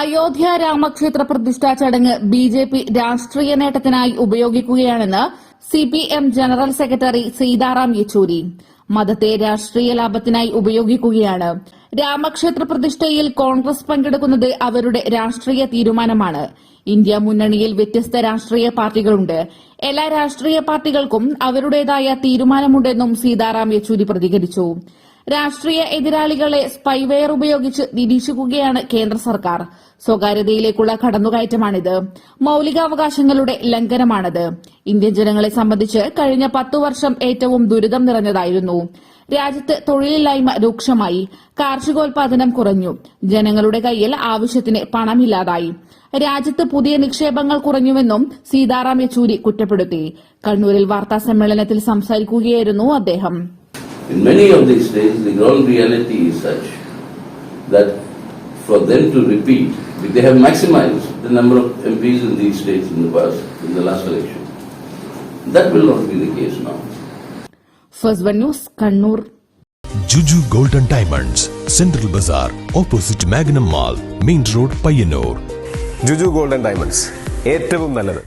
അയോധ്യ രാമക്ഷേത്ര പ്രതിഷ്ഠാ ചടങ്ങ് ബി ജെ പി രാഷ്ട്രീയ നേട്ടത്തിനായി ഉപയോഗിക്കുകയാണെന്ന് C P M general secretary Sitaram Yechury. മതത്തെ രാഷ്ട്രീയ ലാഭത്തിനായി ഉപയോഗിക്കുകയാണ്. രാമക്ഷേത്ര പ്രതിഷ്ഠയിൽ കോൺഗ്രസ് പങ്കെടുക്കുന്നത് അവരുടെ രാഷ്ട്രീയ തീരുമാനമാണ്. ഇന്ത്യ മുന്നണിയിൽ വ്യത്യസ്ത രാഷ്ട്രീയ പാർട്ടികളുണ്ട്. എല്ലാ രാഷ്ട്രീയ പാർട്ടികൾക്കും അവരുടേതായ തീരുമാനമുണ്ടെന്നും സീതാറാം യെച്ചൂരി പ്രതികരിച്ചു. രാഷ്ട്രീയ എതിരാളികളെ സ്പൈവെയർ ഉപയോഗിച്ച് നിരീക്ഷിക്കുകയാണ് കേന്ദ്ര സർക്കാർ. സ്വകാര്യതയിലേക്കുള്ള കടന്നുകയറ്റമാണിത്. മൌലികാവകാശങ്ങളുടെ ലംഘനമാണത്. ഇന്ത്യൻ ജനങ്ങളെ സംബന്ധിച്ച് കഴിഞ്ഞ പത്തു വർഷം ഏറ്റവും ദുരിതം നിറഞ്ഞതായിരുന്നു. രാജ്യത്ത് തൊഴിലില്ലായ്മ രൂക്ഷമായി. കാർഷികോൽപാദനം കുറഞ്ഞു. ജനങ്ങളുടെ കയ്യിൽ ആവശ്യത്തിന് പണമില്ലാതായി. രാജ്യത്ത് പുതിയ നിക്ഷേപങ്ങൾ കുറഞ്ഞുവെന്നും സീതാറാം യെച്ചൂരി കുറ്റപ്പെടുത്തി. കണ്ണൂരിൽ വാർത്താ സമ്മേളനത്തിൽ സംസാരിക്കുകയായിരുന്നു അദ്ദേഹം. In many of these states, the ground reality is such that for them to repeat, they have maximized the number of MPs in these states in the past, in the last election. That will not be the case now. First one news Kannur Juju golden diamonds central bazaar opposite Magnum mall main road Payyanur Juju golden diamonds ഏറ്റവും നല്ലത്